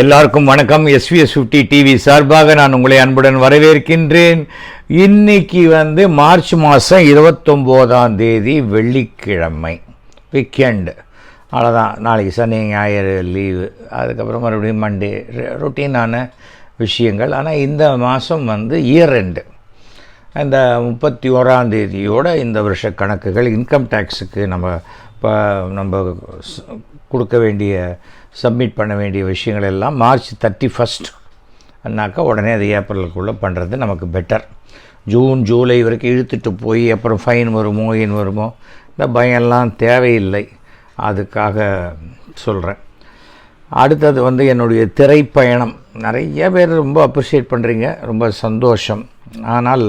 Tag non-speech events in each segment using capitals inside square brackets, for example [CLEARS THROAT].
எல்லாருக்கும் வணக்கம். SVS fifty TV சார்பாக நான் உங்களை அன்புடன் வரவேற்கின்றேன். இன்னைக்கு வந்து மார்ச் மாதம் இருபத்தொம்போதாம் தேதி வெள்ளிக்கிழமை. வீக்கெண்டு அவ்வளோதான் நாளைக்கு சனி ஞாயிறு லீவு அதுக்கப்புறம் மறுபடியும் மண்டே ரொட்டீனான விஷயங்கள். ஆனால் இந்த மாதம் வந்து இயர் ரெண்டு இந்த முப்பத்தி ஓராம் தேதியோட இந்த வருஷ கணக்குகள் இன்கம் டேக்ஸுக்கு நம்ம இப்போ நம்ம கொடுக்க வேண்டிய சப்மிட் பண்ண வேண்டிய விஷயங்கள் எல்லாம் மார்ச் தேர்ட்டி ஃபஸ்ட் அண்ணாக்கா உடனே அது ஏப்ரலுக்குள்ளே பண்ணுறது நமக்கு பெட்டர் ஜூன் ஜூலை வரைக்கும் இழுத்துட்டு போய் அப்புறம் ஃபைன் வருமோ இன் வருமோ இந்த பயம்லாம் தேவையில்லை. அதுக்காக சொல்கிறேன் அடுத்தது வந்து என்னுடைய திரைப்பயணம். நிறைய பேர் ரொம்ப அப்ரிஷியேட் பண்ணுறீங்க ரொம்ப சந்தோஷம். ஆனால்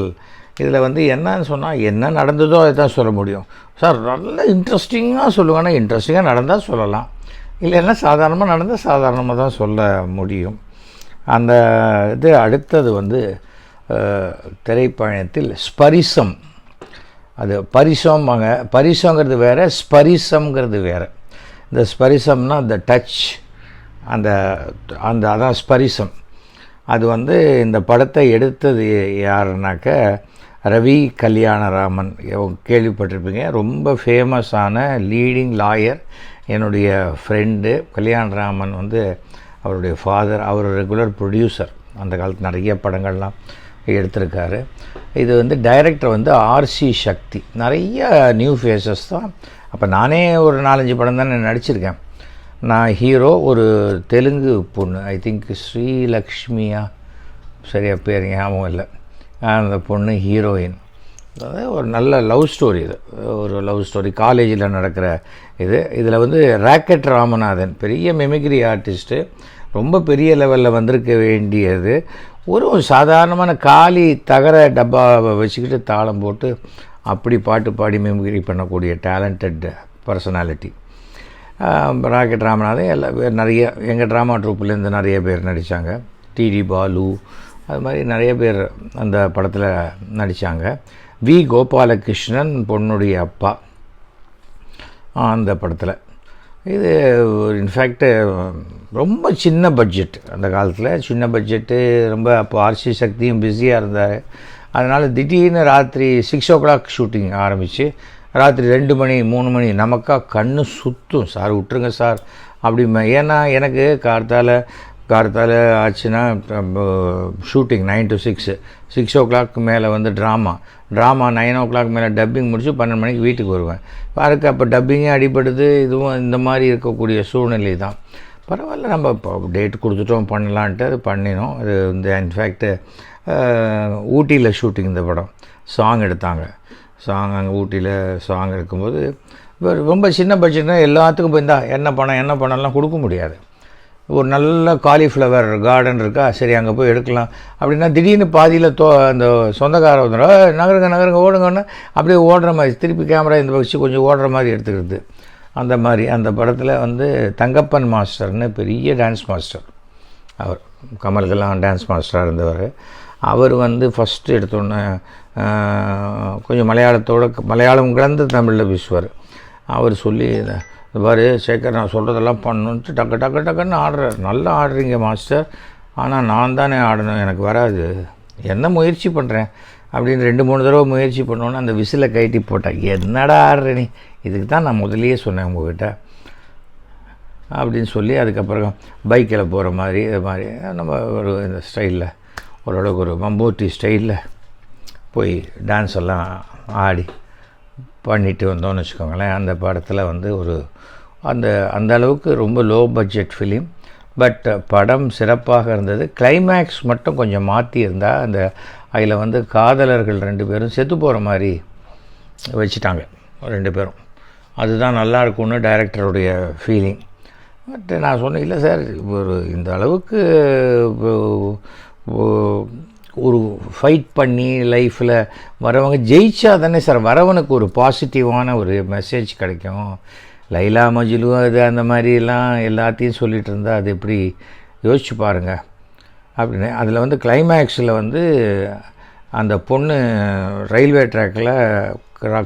இதில் வந்து என்னன்னு சொன்னால் என்ன நடந்ததோ அதை தான் சொல்ல முடியும். சார் நல்ல இன்ட்ரெஸ்டிங்காக சொல்லுவேன்னா இன்ட்ரெஸ்டிங்காக நடந்தால் சொல்லலாம். இல்லைன்னா சாதாரணமாக நடந்தால் சாதாரணமாக தான் சொல்ல முடியும். அந்த இது அடுத்தது வந்து திரைப்பயணத்தில் ஸ்பரிசம். அது பரிசம்பாங்க. பரிசங்கிறது வேறு ஸ்பரிசம்ங்கிறது வேறு. இந்த ஸ்பரிசம்னா அந்த டச் அந்த அந்த அதான் ஸ்பரிசம். அது வந்து இந்த படத்தை எடுத்தது யாருனாக்க ரவி கல்யாணராமன். கேள்விப்பட்டிருப்பீங்க. ரொம்ப ஃபேமஸான லீடிங் லாயர் என்னுடைய ஃப்ரெண்டு கல்யாணராமன் வந்து அவருடைய ஃபாதர் அவர் ரெகுலர் ப்ரொடியூசர் அந்த காலத்து நிறைய படங்கள்லாம் எடுத்திருக்காரு. இது வந்து டைரக்டர் வந்து ஆர்சி சக்தி நிறைய நியூ ஃபேஸஸ் தான். அப்போ நானே ஒரு நாலஞ்சு படம் தான் நடிச்சிருக்கேன். நான் ஹீரோ ஒரு தெலுங்கு பொண்ணு. ஐ திங்க் ஸ்ரீலக்ஷ்மியா. சரியாக பேர் ஞாபகம் இல்லை. அந்த பொண்ணு ஹீரோயின். அதாவது ஒரு நல்ல லவ் ஸ்டோரி இது. ஒரு லவ் ஸ்டோரி. காலேஜில் நடக்கிற இது. இதில் வந்து ராக்கெட் ராமநாதன். பெரிய மெமிக்ரி ஆர்டிஸ்ட்டு ரொம்ப பெரிய லெவலில் வந்திருக்க வேண்டியது. ஒரு சாதாரணமான காலி தகர டப்பாவை வச்சுக்கிட்டு தாளம் போட்டு அப்படி பாட்டு பாடி மெமிக்ரி பண்ணக்கூடிய டேலண்டட் பர்சனாலிட்டி ராக்கெட் ராமநாதன் எல்லா பேர் நிறைய எங்கள் ட்ராமா ட்ரூப்லேருந்து நிறைய பேர் நடித்தாங்க டிடி பாலு அது மாதிரி நிறைய பேர் அந்த படத்தில் நடித்தாங்க வி கோபாலகிருஷ்ணன் பொண்ணுடைய அப்பா அந்த படத்தில். இது இன்ஃபேக்ட்டு ரொம்ப சின்ன பட்ஜெட் அந்த காலத்தில். சின்ன பட்ஜெட்டு ரொம்ப அப்போ ஆர்சி சக்தியும் பிஸியாக இருந்தார். அதனால் திடீர்னு ராத்திரி சிக்ஸ் ஓ கிளாக் ஷூட்டிங் ஆரம்பித்து ராத்திரி ரெண்டு மணி மூணு மணி நமக்கா கண்ணு சுத்தும். சார் விட்டுருங்க சார். அப்படி ஏன்னா எனக்கு கார்த்தால் கார்த்தால் ஆச்சுன்னா shooting nine to six six o'clock மேலே வந்து drama drama nine o'clock மேலே டப்பிங் முடிச்சு பன்னெண்டு மணிக்கு வீட்டுக்கு வருவேன். பாருக்கு அப்போ டப்பிங்கே அடிபடுது இதுவும் இந்த மாதிரி இருக்கக்கூடிய சூழ்நிலை தான். பரவாயில்ல நம்ம இப்போ டேட் கொடுத்துட்டோம் பண்ணலான்ட்டு அது பண்ணினோம். அது இந்த இன்ஃபேக்ட்டு ஊட்டியில் ஷூட்டிங் இந்த படம். சாங் எடுத்தாங்க. சாங் அங்கே ஊட்டியில் சாங் எடுக்கும்போது இப்போ ரொம்ப சின்ன பட்ஜெட்னா எல்லாத்துக்கும் போய் இருந்தால் என்ன பணம் என்ன பணம்லாம் கொடுக்க முடியாது. ஒரு நல்ல காலிஃப்ளவர் கார்டன் இருக்கா சரி அங்கே போய் எடுக்கலாம். அப்படின்னா திடீர்னு பாதியில் தோ அந்த சொந்தக்கார வந்துடும் நகருங்க நகருங்க ஓடுங்கன்னா அப்படியே ஓடுற மாதிரி திருப்பி கேமரா இந்த வச்சு கொஞ்சம் ஓடுற மாதிரி எடுத்துக்கிறது. அந்த மாதிரி அந்த படத்தில் வந்து தங்கப்பன் மாஸ்டர்னு பெரிய டான்ஸ் மாஸ்டர் அவர் கமலுக்கெல்லாம் டான்ஸ் மாஸ்டராக இருந்தவர். அவர் வந்து ஃபஸ்ட்டு எடுத்தோன்னே கொஞ்சம் மலையாளத்தோட மலையாளம் கலந்து தமிழில் பேசுவார். அவர் சொல்லி இந்த பாரு சேகர் நான் சொல்கிறதெல்லாம் பண்ணணுன்ட்டு டக்கு டக்கு டக்குன்னு ஆடுறார். நல்லா ஆடுறீங்க மாஸ்டர். ஆனால் நான் தானே ஆடணும் எனக்கு வராது. என்ன முயற்சி பண்ணுறேன் அப்படின்னு ரெண்டு மூணு தடவை முயற்சி பண்ணோன்னே அந்த விசிலை கைட்டி போட்டேன் என்னடா ஆடுற நீ? இதுக்கு தான் நான் முதலையே சொன்னேன் உங்ககிட்ட. அப்படின்னு சொல்லி அதுக்கப்புறம் பைக்கில் போகிற மாதிரி இது மாதிரி நம்ம ஒரு இந்த ஸ்டைலில். ஓரளவுக்கு ஒரு மம்பூட்டி ஸ்டைலில் போய் டான்ஸ் எல்லாம் ஆடி பண்ணிட்டு வந்தோம்னு வச்சுக்கோங்களேன். அந்த படத்தில் வந்து ஒரு அந்த அந்த அளவுக்கு ரொம்ப லோ பட்ஜெட் ஃபிலிம் பட் படம் சிறப்பாக இருந்தது. கிளைமேக்ஸ் மட்டும் கொஞ்சம் மாற்றி இருந்தால் அந்த அதில் வந்து காதலர்கள் ரெண்டு பேரும் செத்து போகிற மாதிரி வச்சுட்டாங்க. ரெண்டு பேரும். அதுதான் நல்லா இருக்கும்னு டைரக்டருடைய ஃபீலிங் பட் நான் சொன்னேன் இல்லை சார் ஒரு இந்த அளவுக்கு ஒரு ஃபைட் பண்ணி லைஃப்பில் வரவங்க ஜெயிச்சா தானே சார் வரவனுக்கு ஒரு பாசிட்டிவான ஒரு மெசேஜ் கிடைக்கும். லைலா மஜ்னு அது அந்த மாதிரிலாம் எல்லாத்தையும் சொல்லிகிட்டு இருந்தால் அது எப்படி? யோசிச்சு பாருங்கள் அப்படின்னு அதில் வந்து கிளைமேக்ஸில் வந்து அந்த பொண்ணு ரயில்வே ட்ராக்கில்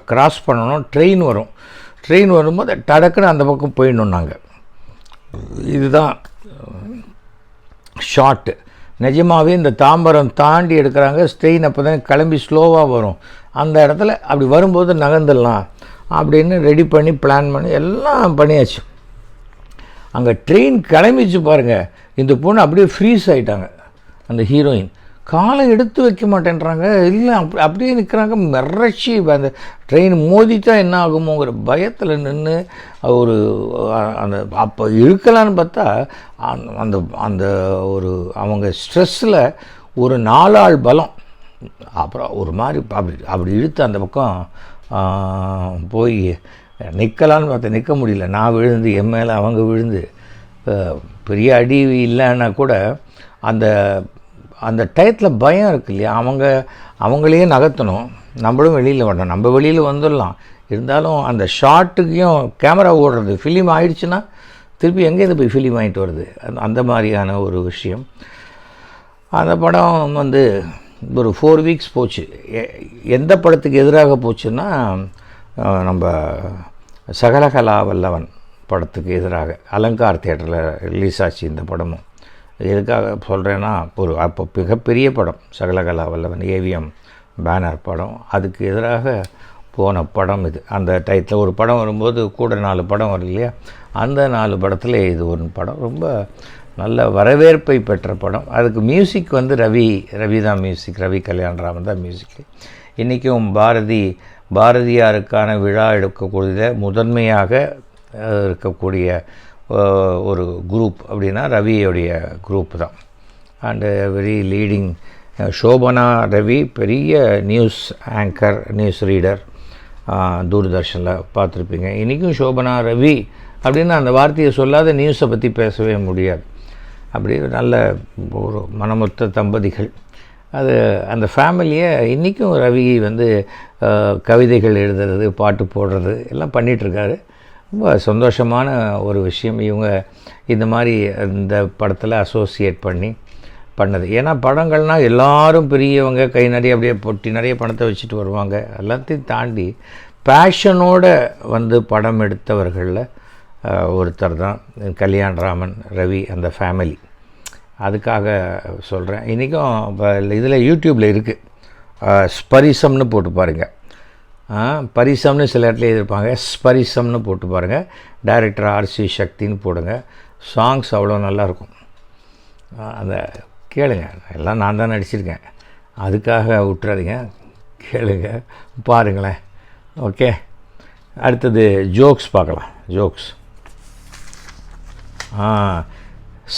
கிராஸ் பண்ணணும் ட்ரெயின் வரும். ட்ரெயின் வரும்போது டடக்குன்னு அந்த பக்கம் போயிடணும் நாங்கள் இதுதான் ஷார்ட்டு நிஜமாகவே இந்த தாம்பரம் தாண்டி எடுக்கிறாங்க ஸ்ட்ரெயின் அப்போ தான் கிளம்பி ஸ்லோவாக வரும். அந்த இடத்துல அப்படி வரும்போது நகர்ந்துடலாம் அப்படின்னு ரெடி பண்ணி பிளான் பண்ணி எல்லாம் பண்ணியாச்சு. அங்கே ட்ரெயின் கிளம்பிச்சு பாருங்கள் இந்த பொண்ணு அப்படியே ஃப்ரீஸ் ஆகிட்டாங்க அந்த ஹீரோயின் காலை எடுத்து வைக்க மாட்டேன்றாங்க. இல்லை அப்படி அப்படியே நிற்கிறாங்க மிரட்சி அந்த ட்ரெயின் மோதிட்டா என்ன ஆகுமோங்கிற பயத்தில் நின்று ஒரு அந்த அப்போ இழுக்கலான்னு பார்த்தா அந்த- அந்த அந்த ஒரு அவங்க ஸ்ட்ரெஸ்ஸில் ஒரு நாலாள் பலம். அப்புறம் ஒரு மாதிரி அப்படி அப்படி இழுத்து அந்த பக்கம் போய் நிற்கலான்னு பார்த்தா நிற்க முடியல. நான் விழுந்து என் மேலே அவங்க விழுந்து பெரிய அடி இல்லைன்னா கூட அந்த அந்த டயத்தில் பயம் இருக்கு இல்லையா? அவங்க அவங்களையே நகர்த்தணும். நம்மளும் வெளியில் வரணும். நம்ம வெளியில் வந்துடலாம். இருந்தாலும் அந்த ஷாட்டுக்கையும் கேமரா ஓடுறது ஃபிலிம் ஆயிடுச்சுன்னா திருப்பி எங்கேருந்து போய் ஃபிலிம் ஆகிட்டு வருது அந்த- மாதிரியான ஒரு விஷயம். அந்த படம் வந்து ஒரு ஃபோர் வீக்ஸ் போச்சு. எ- எந்த படத்துக்கு எதிராக போச்சுன்னா நம்ம சகலகலா வல்லவன் படத்துக்கு எதிராக அலங்கார் தேட்டரில் ரிலீஸ் ஆச்சு இந்த படமும். எதுக்காக சொல்கிறேன்னா ஒரு அப்போ மிகப்பெரிய படம் சகலகலா வல்லவன் ஏவிஎம் பேனர் படம். அதுக்கு எதிராக போன படம் இது. அந்த டயத்தில் ஒரு படம் வரும்போது கூட நாலு படம் வரும் இல்லையா? அந்த நாலு படத்தில் இது ஒரு படம். ரொம்ப நல்ல வரவேற்பை பெற்ற படம். அதுக்கு மியூசிக் வந்து ரவி ரவி தான் மியூசிக் ரவி கல்யாணராமன் தான் மியூசிக் இன்றைக்கும் பாரதி பாரதியாருக்கான விழா எடுக்கக்கூடிய முதன்மையாக இருக்கக்கூடிய ஒரு குரூப் அப்படின்னா ரவியோடைய குரூப் தான். And very leading Shobana Ravi பெரிய நியூஸ் ஆங்கர் நியூஸ் ரீடர் தூர்தர்ஷனில் பார்த்துருப்பீங்க. இன்றைக்கும் ஷோபனா ரவி அப்படின்னு அந்த வார்த்தையை சொல்லாத நியூஸை பற்றி பேசவே முடியாது. அப்படி நல்ல ஒரு மனமொத்த தம்பதிகள். அது அந்த ஃபேமிலியை இன்றைக்கும் ரவி வந்து கவிதைகள் எழுதுறது பாட்டு போடுறது எல்லாம் பண்ணிகிட்ருக்காரு ரொம்ப சந்தோஷமான ஒரு விஷயம். இவங்க இந்த மாதிரி இந்த படத்தில் அசோசியேட் பண்ணி பண்ணது. ஏன்னா படங்கள்னால் எல்லாரும் பெரியவங்க கை நிறைய அப்படியே பொட்டி நிறைய பணத்தை வச்சுட்டு வருவாங்க. எல்லாத்தையும் தாண்டி பேஷனோட வந்து படம் எடுத்தவர்களில் ஒருத்தர் தான். கல்யாண்ராமன் ரவி அந்த ஃபேமிலி அதுக்காக சொல்கிறேன் இன்றைக்கும் இப்போ இதில் யூடியூப்பில் இருக்குது ஸ்பரிசம்னு போட்டு பாருங்கள் பரிசம்னு சில இடத்துல எழுதியிருப்பாங்க. ஸ்பரிசம்னு போட்டு பாருங்கள் டைரக்டர் ஆர்சி சக்தின்னு போடுங்க. சாங்ஸ் அவ்வளோ நல்லாயிருக்கும். அந்த கேளுங்க. எல்லாம் நான் தான் நடிச்சிருக்கேன். அதுக்காக விட்டுறாதீங்க கேளுங்க. பாருங்களேன். ஓகே. அடுத்தது ஜோக்ஸ் பார்க்கலாம். ஜோக்ஸ் ஆ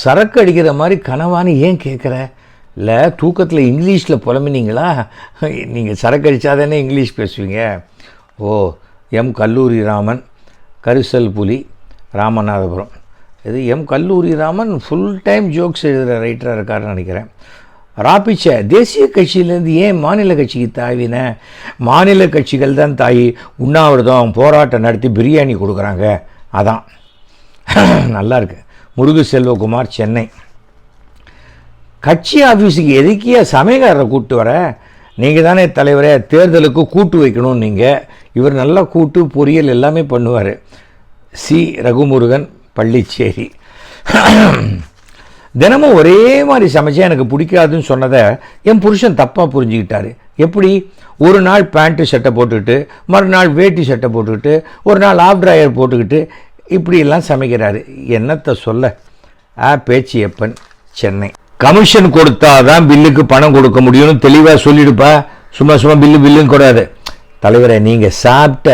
சரக்கு அடிக்கிற மாதிரி கனவான்னு ஏன் கேட்குற? இல்லை தூக்கத்தில் இங்கிலீஷில் புலம்பினீங்களா? நீங்கள் சரக்கடிச்சா தானே இங்கிலீஷ் பேசுவீங்க. O M. கல்லூரி ராமன் கரிசல் புலி ராமநாதபுரம். இது எம். கல்லூரி ராமன் ஃபுல் டைம் ஜோக்ஸ் எழுதுகிற ரைட்டராக இருக்காருன்னு நினைக்கிறேன். ராபிச்ச தேசிய கட்சியிலேருந்து ஏன் மாநில கட்சிக்கு தாவின? மாநில கட்சிகள் தான் தாய் உண்ணாவிரதம் போராட்டம் நடத்தி பிரியாணி கொடுக்குறாங்க. அதான். நல்லா இருக்கு. முருகு செல்வகுமார் சென்னை. கட்சி ஆஃபீஸுக்கு எதுக்கியா சமயக்காரரை கூப்பிட்டு வர? நீங்கள் தானே தலைவரே தேர்தலுக்கு கூட்டு வைக்கணும் நீங்கள் இவர் நல்லா கூட்டு பொரியல் எல்லாமே பண்ணுவார். சி. ரகுமுருகன் பள்ளிச்சேரி. தினமும் ஒரே மாதிரி சமைச்சா எனக்கு பிடிக்காதுன்னு சொன்னதை என் புருஷன் தப்பாக புரிஞ்சுக்கிட்டாரு. எப்படி? ஒரு நாள் பேண்ட்டு சட்டை போட்டுக்கிட்டு மறுநாள் வேட்டி சட்டை போட்டுக்கிட்டு ஒரு நாள் ஆஃப் ட்ராயர் போட்டுக்கிட்டு இப்படியெல்லாம் சமைக்கிறாரு. என்னத்தை சொல்ல? ஆ பேச்சியப்பன் சென்னை. கமிஷன் கொடுத்தா தான் பில்லுக்கு பணம் கொடுக்க முடியும்னு தெளிவாக சொல்லிடுப்பா. சும்மா சும்மா பில்லு பில்லுன்னு கூடாது. தலைவரை நீங்கள் சாப்பிட்ட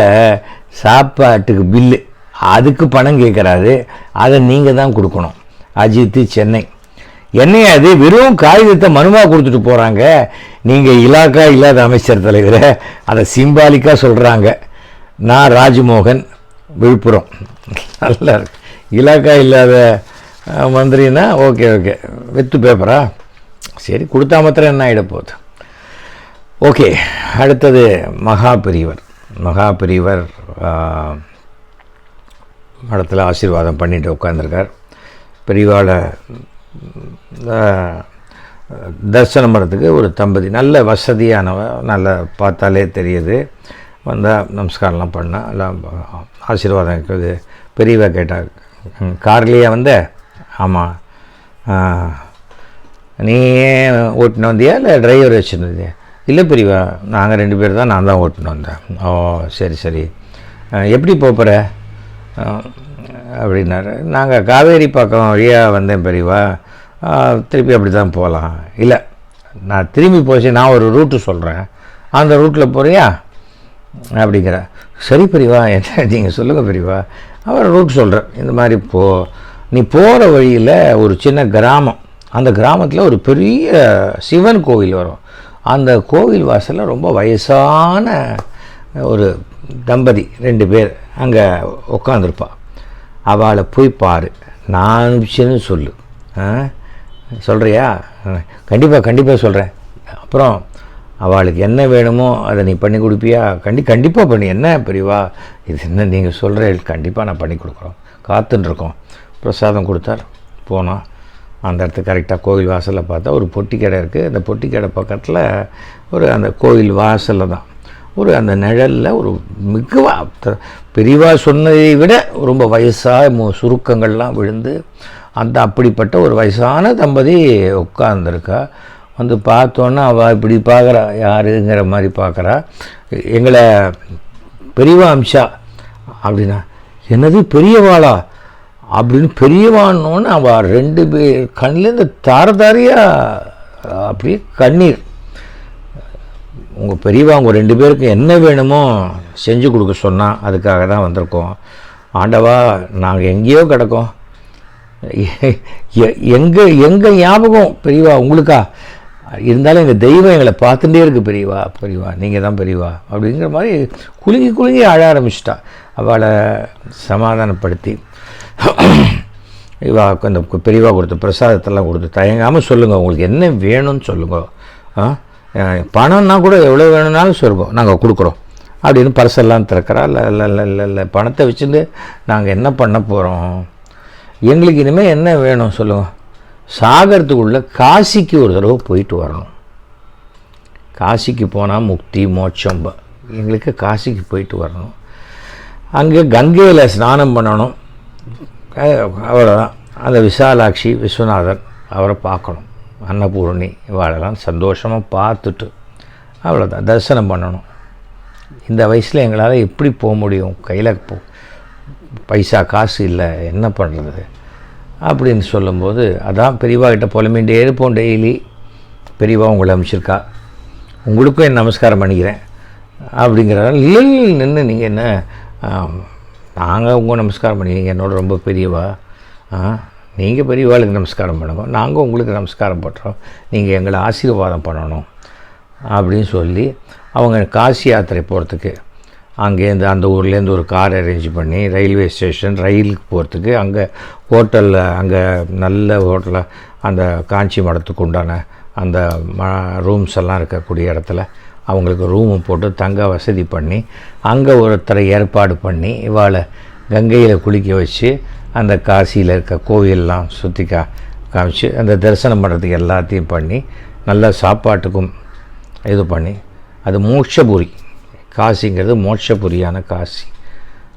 சாப்பாட்டுக்கு பில்லு. அதுக்கு பணம் கேட்குறாரு. அதை நீங்கள் தான் கொடுக்கணும். அஜித்து சென்னை. என்னையா அது வெறும் காகிதத்தை மனுவாக கொடுத்துட்டு போகிறாங்க நீங்கள் இலாக்கா இல்லாத அமைச்சர் தலைவரை அதை சிம்பாலிக்காக சொல்கிறாங்க நான் ராஜ்மோகன் விழுப்புரம். நல்லா இருக்கு. இலாக்கா இல்லாத அஹ், மந்திரினா ஓகே ஓகே வித்து பேப்பரா சரி கொடுத்தா மாத்திரம் என்ன ஆகிட போகுது? ஓகே அடுத்தது மகா பெரியவர் மகா பெரியவர் மடத்தில் ஆசீர்வாதம் பண்ணிட்டு உட்காந்துருக்கார் பெரியவாட தரிசனம் பண்ணுறதுக்கு ஒரு தம்பதி நல்ல வசதியானவ நல்ல பார்த்தாலே தெரியுது. வந்தால் நமஸ்காரம்லாம் பண்ணால் எல்லாம் ஆசீர்வாதம் இருக்குது. பெரியவா கேட்டால் கார்லேயே வந்த ஆமாம் நீயே ஓட்டின்னு வந்தியா? இல்லை டிரைவர் வச்சுருந்தியா? இல்லை பிரிவா நாங்கள் ரெண்டு பேர் தான் நான் தான் ஓட்டுன்னு வந்தேன். ஓ சரி சரி. எப்படி போகிற அப்படின்னாரு. நாங்கள் காவேரி பக்கம் வழியாக வந்தேன் பெரியவா திருப்பி அப்படி தான் போகலாம். இல்லை நான் திரும்பி போச்சு நான் ஒரு ரூட்டு சொல்கிறேன் அந்த ரூட்டில் போகிறியா அப்படிங்கிற சரி பெரியவா என்ன நீங்கள் சொல்லுங்கள் பெரியவா அவர் ரூட் சொல்கிறேன் இந்த மாதிரி போ. நீ போகிற வழியில் ஒரு சின்ன கிராமம். அந்த கிராமத்தில் ஒரு பெரிய சிவன் கோவில் வரும். அந்த கோவில் வாசலில் ரொம்ப வயசான ஒரு தம்பதி ரெண்டு பேர் அங்கே உட்காந்துருப்பா அவளை போய் பாரு. நான் அனுப்பிச்சேன்னு சொல்லு. ஆ? சொல்கிறியா கண்டிப்பாக கண்டிப்பாக சொல்கிறேன் அப்புறம் அவளுக்கு என்ன வேணுமோ அதை நீ பண்ணி கொடுப்பியா? கண்டி கண்டிப்பாக பண்ணி. என்ன பெரியவா? இது என்ன நீங்கள் சொல்கிற கண்டிப்பாக நான் பண்ணி கொடுக்குறோம். காத்துன்னு இருக்கோம். பிரசாதம் கொடுத்தார். போனோம் அந்த இடத்துக்கு கரெக்டாக கோவில் வாசலில் பார்த்தா ஒரு பொட்டி கடை இருக்குது அந்த பொட்டி கடை பக்கத்தில் ஒரு அந்த கோவில் வாசலில் தான். ஒரு அந்த நிழலில் ஒரு மிக பெரியவா சொன்னதை விட ரொம்ப வயசாக மு சுருக்கங்கள்லாம் விழுந்து அந்த அப்படிப்பட்ட ஒரு வயசான தம்பதி உட்கார்ந்துருக்கா. வந்து பார்த்தோன்னா அவள் இப்படி பார்க்குறா யாருங்கிற மாதிரி பார்க்குறா. எங்களை பெரியவா அம்சா அப்படின்னா என்னது பெரியவாளா? அப்படின்னு பெரியவான்னொன்னு அவள் ரெண்டு பேர் கண்ணிலேருந்து தார தாரியாக அப்படியே கண்ணீர். உங்கள் பெரியவா உங்கள் ரெண்டு பேருக்கு என்ன வேணுமோ செஞ்சு கொடுக்க சொன்னால் அதுக்காக தான் வந்திருக்கோம். ஆண்டவா நாங்கள் எங்கேயோ கிடக்கோம். எங்கள் எங்கள் ஞாபகம் பெரியவா உங்களுக்கா? இருந்தாலும் எங்கள் தெய்வம் எங்களை பார்த்துட்டே இருக்குது பெரியவா பெரியவா நீங்கள் தான் பெரியவா அப்படிங்கிற மாதிரி குலுங்கி குலுங்கி அழ ஆரம்பிச்சிட்டா. அவளை சமாதானப்படுத்தி. [CLEARS THROAT] இவா அந்த பெரியவா கொடுத்த பிரசாதத்தெல்லாம் கொடுத்து தயங்காமல் சொல்லுங்கள் உங்களுக்கு என்ன வேணும்னு சொல்லுங்கள் பணம்னா கூட எவ்வளோ வேணும்னாலும் சொல்லுவோம் நாங்கள் கொடுக்குறோம். அப்படின்னு பர்செல்லாம் திறக்கிறா? இல்லை இல்லை இல்லை இல்லை இல்லை. பணத்தை வச்சுட்டு நாங்கள் என்ன பண்ண போகிறோம் எங்களுக்கு இனிமேல் என்ன வேணும் சொல்லுங்கள் சாகரத்துக்குள்ளே காசிக்கு ஒரு தடவை போயிட்டு வரணும். காசிக்கு போனால் முக்தி மோட்சம். எங்களுக்கு காசிக்கு போயிட்டு வரணும். அங்கே கங்கையில் ஸ்நானம் பண்ணணும். அவ்வளோதான் அந்த விசாலாட்சி விஸ்வநாதர் அவரை பார்க்கணும். அன்னபூரணி இவாளெல்லாம் சந்தோஷமாக பார்த்துட்டு அவ்வளோதான் தரிசனம் பண்ணணும். இந்த வயசில் எங்களால் எப்படி போக முடியும்? கையில் போ பைசா காசு இல்லை என்ன பண்ணுறது அப்படின்னு சொல்லும்போது அதான் பெரியவா கிட்ட புலம்பிகிட்டே இருப்போம் டெய்லி. பெரியவா உங்களை அனுப்பிச்சிருக்கா உங்களுக்கும் என் நமஸ்காரம் பண்ணிக்கிறேன். அப்படிங்கிறதால இல்லை நின்று நீங்கள் என்ன நாங்கள் உங்கள் நமஸ்காரம் பண்ணி என்னோட ரொம்ப பெரியவா நீங்கள் பெரியவாளுக்கு நமஸ்காரம் பண்ணுங்க. நாங்கள் உங்களுக்கு நமஸ்காரம் பண்ணுறோம் நீங்கள் எங்களை ஆசீர்வாதம் பண்ணணும் அப்படின்னு சொல்லி அவங்க காசி யாத்திரை போகிறதுக்கு அங்கேருந்து அந்த ஊர்லேருந்து ஒரு கார் அரேஞ்ச் பண்ணி ரயில்வே ஸ்டேஷன் ரயிலுக்கு போகிறதுக்கு அங்கே ஹோட்டலில் அங்கே நல்ல ஹோட்டலில் அந்த காஞ்சி மடத்துக்கு உண்டான அந்த ம ரூம்ஸ் எல்லாம் இருக்கக்கூடிய இடத்துல அவங்களுக்கு ரூமு போட்டு தங்க வசதி பண்ணி அங்கே ஒருத்தரை ஏற்பாடு பண்ணி இவாளை கங்கையில் குளிக்க வச்சு அந்த காசியில் இருக்க கோவிலெலாம் சுற்றி கா காமிச்சு அந்த தரிசனம் பண்ணுறதுக்கு எல்லாத்தையும் பண்ணி நல்ல சாப்பாட்டுக்கும் இது பண்ணி அது மோட்சபுரி. காசிங்கிறது மோட்சபுரியான காசி.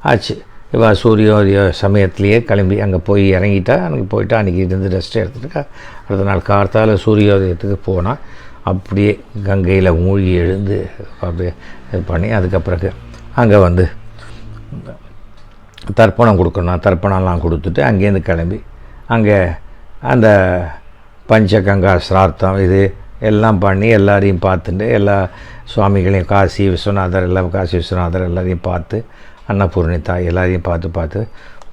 ஆச்சு. இவா சூரியோதய சமயத்துலேயே கிளம்பி அங்கே போய் இறங்கிட்டா அன்றைக்கி போயிட்டா அன்றைக்கி இருந்து ரெஸ்ட் எடுத்துட்டு அடுத்த நாள் கார்த்தால் சூரியோதயத்துக்கு போனால் அப்படியே கங்கையில் மூழ்கி எழுந்து அப்படியே இது பண்ணி அதுக்கப்பிறகு அங்கே வந்து தர்ப்பணம் கொடுக்கணும். தர்ப்பணம்லாம் கொடுத்துட்டு அங்கேருந்து கிளம்பி அங்கே அந்த பஞ்சகங்கா சிரார்த்தம் இது எல்லாம் பண்ணி எல்லாரையும் பார்த்துட்டு எல்லா சுவாமிகளையும் காசி விஸ்வநாதர் எல்லாம் காசி விஸ்வநாதர் எல்லாரையும் பார்த்து அன்னபூர்ணிதா எல்லாரையும் பார்த்து பார்த்து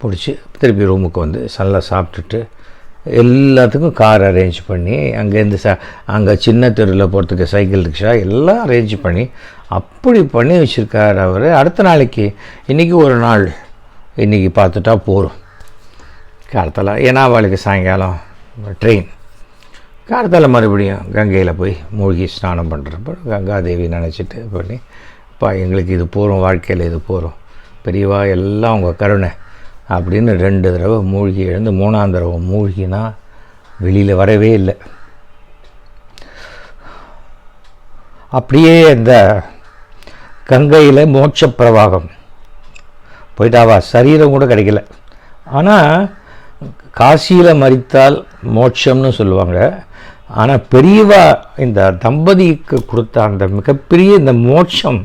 பிடிச்சி திருப்பி ரூமுக்கு வந்து நல்லா சாப்பிட்டுட்டு எல்லாத்துக்கும் கார் அரேஞ்ச் பண்ணி அங்கேருந்து ச அங்கே சின்ன தெருவில் போகிறதுக்கு சைக்கிள் ரிக்ஷா எல்லாம் அரேஞ்ச் பண்ணி அப்படி பண்ணி வச்சுருக்கார் அவர். அடுத்த நாளைக்கு இன்றைக்கி ஒரு நாள் இன்றைக்கி பார்த்துட்டா போகிறோம் கார்த்தால ஏன்னா அவளுக்கு சாயங்காலம் ட்ரெயின் கார்த்தால மறுபடியும் கங்கையில் போய் மூழ்கி ஸ்நானம் பண்ணுறப்ப கங்காதேவி நினச்சிட்டு பண்ணி அப்பா எங்களுக்கு இது போகிறோம் வாழ்க்கையில் இது போகிறோம் பெரியவா எல்லாம் உங்கள் கருணை. அப்படின்னு ரெண்டு தடவை மூழ்கி எழுந்து மூணாம் தடவை மூழ்கினா வெளியில் வரவே இல்லை. அப்படியே இந்த கங்கையில் மோட்ச பிரவாகம். போயிட்டாவா? சரீரம் கூட கிடைக்கல. ஆனால் காசியில் மறித்தால் மோட்சம்னு சொல்லுவாங்க. ஆனால் பெரியவா இந்த தம்பதிக்கு கொடுத்த அந்த மிகப்பெரிய இந்த மோட்சம்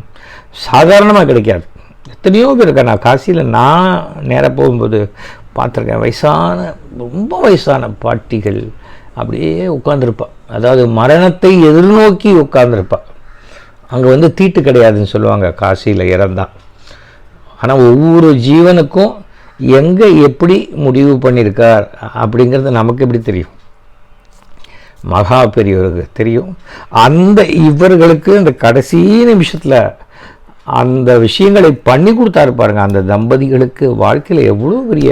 சாதாரணமாக கிடைக்காது. எத்தனையோ பேர் இருக்கேன் நான் காசியில் நான் நேராக போகும்போது பார்த்துருக்கேன். வயசான ரொம்ப வயசான பாட்டிகள் அப்படியே உட்காந்துருப்பா அதாவது மரணத்தை எதிர்நோக்கி உட்காந்துருப்பா அங்கே வந்து தீட்டு கிடையாதுன்னு சொல்லுவாங்க. காசியில் இறந்தான். ஆனால் ஒவ்வொரு ஜீவனுக்கும் எங்கே எப்படி முடிவு பண்ணியிருக்கார் அப்படிங்கிறது நமக்கு எப்படி தெரியும்? மகா பெரியவருக்கு தெரியும். அந்த இவர்களுக்கு அந்த கடைசி நிமிஷத்தில் அந்த விஷயங்களை பண்ணி கொடுத்தாரு பாருங்க. அந்த தம்பதிகளுக்கு வாழ்க்கையில் எவ்வளோ பெரிய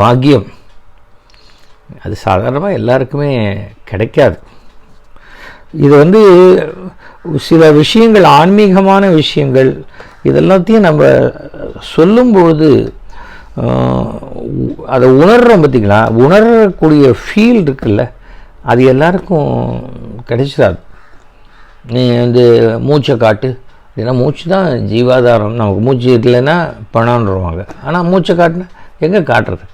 பாக்கியம். அது சாதாரணமாக எல்லாருக்குமே கிடைக்காது. இது வந்து சில விஷயங்கள் ஆன்மீகமான விஷயங்கள் இதெல்லாத்தையும் நம்ம சொல்லும்பொழுது அதை உணர்கிறோம் பார்த்தீங்களா உணரக்கூடிய ஃபீல் இருக்குல்ல அது எல்லாருக்கும் கிடைச்சிடாது. நீ வந்து மூச்சை காட்டு ஏன்னா மூச்சு தான் ஜீவாதாரம். நமக்கு மூச்சு இல்லைன்னா பணம்ன்றவாங்க. ஆனால் மூச்சை காட்டினா எங்கே காட்டுறது?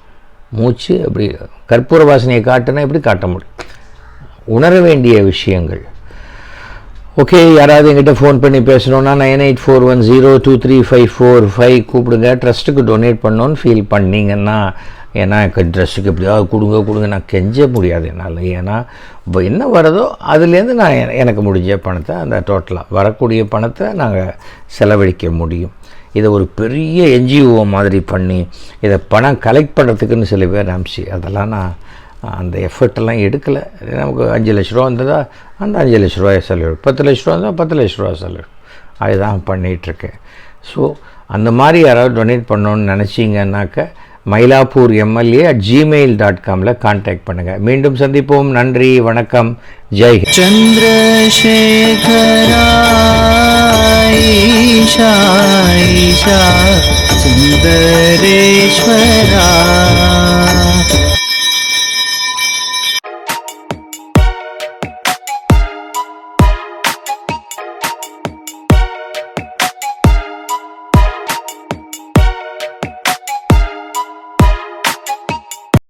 மூச்சு அப்படி கற்பூர வாசனையை காட்டினா எப்படி காட்ட முடியும்? உணர வேண்டிய விஷயங்கள். ஓகே யாராவது எங்கிட்ட ஃபோன் பண்ணி பேசணுன்னா nine eight four one zero two three five four five கூப்பிடுங்க. ட்ரஸ்ட்டுக்கு டொனேட் பண்ணோன்னு ஃபீல் பண்ணீங்கன்னா ஏன்னா ட்ரெஸ்ஸுக்கு எப்படியாவது கொடுங்க கொடுங்க. நான் கெஞ்ச முடியாது என்னால். ஏன்னா இப்போ என்ன வருதோ அதுலேருந்து நான் எனக்கு முடிஞ்ச பணத்தை அந்த டோட்டலாக வரக்கூடிய பணத்தை நாங்கள் செலவழிக்க முடியும். இதை ஒரு பெரிய என்ஜிஓ மாதிரி பண்ணி இதை பணம் கலெக்ட் பண்ணுறதுக்குன்னு சில பேர் அனுப்பிச்சு அதெல்லாம் நான் அந்த எஃபர்ட்டெல்லாம் எடுக்கலை. நமக்கு அஞ்சு லட்ச ரூபா வந்ததா அந்த அஞ்சு லட்ச ரூபாய் செலவு பத்து லட்ச ரூபா இருந்தால் பத்து லட்ச ரூபா செலவு அதுதான் பண்ணிகிட்ருக்கேன் ஸோ அந்த மாதிரி யாராவது டொனேட் பண்ணோன்னு நினச்சிங்கன்னாக்க Mylapore MLA at Gmail dot Kamil contact பண்ணுங்கள் மீண்டும் சந்திப்போம். நன்றி. வணக்கம். ஜெய் சந்திரசேகராயிஷா சுந்தரேஸ்வரா.